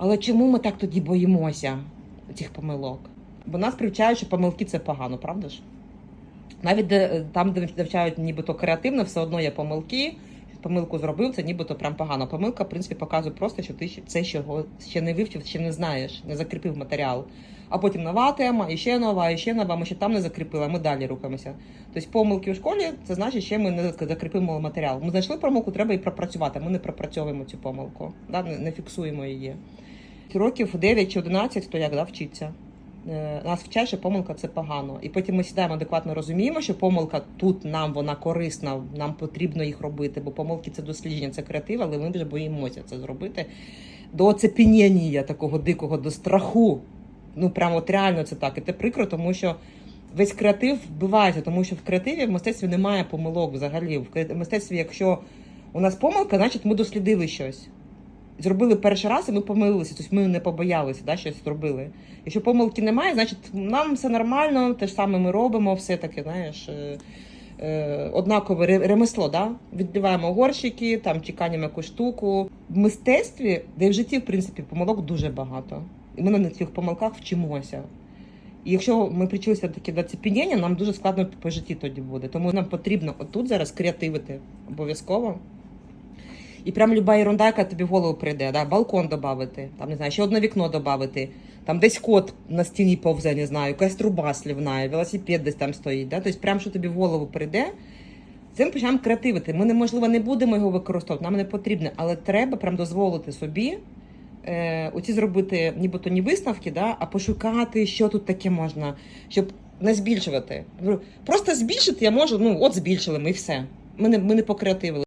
Але чому ми так тоді боїмося цих помилок? Бо нас привчають, що помилки це погано, правда ж? Навіть де, там, де навчають нібито креативно, все одно є помилки. Помилку зробив, це нібито прям погано. Помилка, в принципі, показує просто, що ти ще- це чого ще не вивчив, ще не знаєш, не закріпив матеріал. А потім нова тема, і ще нова, і ще нова. Ми ще там не закріпили, ми далі рухаємося. Тобто помилки у школі це значить, що ми не закріпимо матеріал. Ми знайшли помилку, треба і пропрацювати. Ми не пропрацьовуємо цю помилку, да? не фіксуємо її. Років 9 чи 11, то як да, вчиться. Е, Нас вчать, що помилка це погано. І потім ми сідаємо адекватно розуміємо, що помилка тут нам вона корисна, нам потрібно їх робити, бо помилки це дослідження, це креатив, але ми вже боїмося це зробити. До оцепеніння такого дикого, до страху. Ну прямо от реально це так. І це прикро, тому що весь креатив вбивається, тому що в креативі в мистецтві немає помилок взагалі. В мистецтві, якщо у нас помилка, значить ми дослідили щось. Зробили перший раз, і ми помилилися, тобто ми не побоялися, да, щось зробили. Якщо помилки немає, значить нам все нормально, те ж саме ми робимо, все таке, знаєш. е, е, Однакове ремесло, да? відбиваємо горщики, там чекаємо якусь штуку. В мистецтві, де в житті, в принципі, помилок дуже багато. І ми на цих помилках вчимося. І якщо ми причилися такі до цепеніння, нам дуже складно по житті тоді буде. Тому нам потрібно отут зараз креативити обов'язково. І прям люба ерунда, яка тобі в голову прийде, да? балкон додати, там не знаю, ще одне вікно додати, там десь кот на стіні повзе, не знаю, якась труба слівна, велосипед десь там стоїть. Да? Тобто, прям що тобі в голову прийде, цим почнемо креативити. Ми неможливо не будемо його використовувати, нам не потрібно, але треба прям дозволити собі. Е, оці зробити нібито не висновки, да, а пошукати, що тут таке можна, щоб не збільшувати. Просто збільшити я можу, ну от збільшили ми і все. Ми не, ми не покреативили.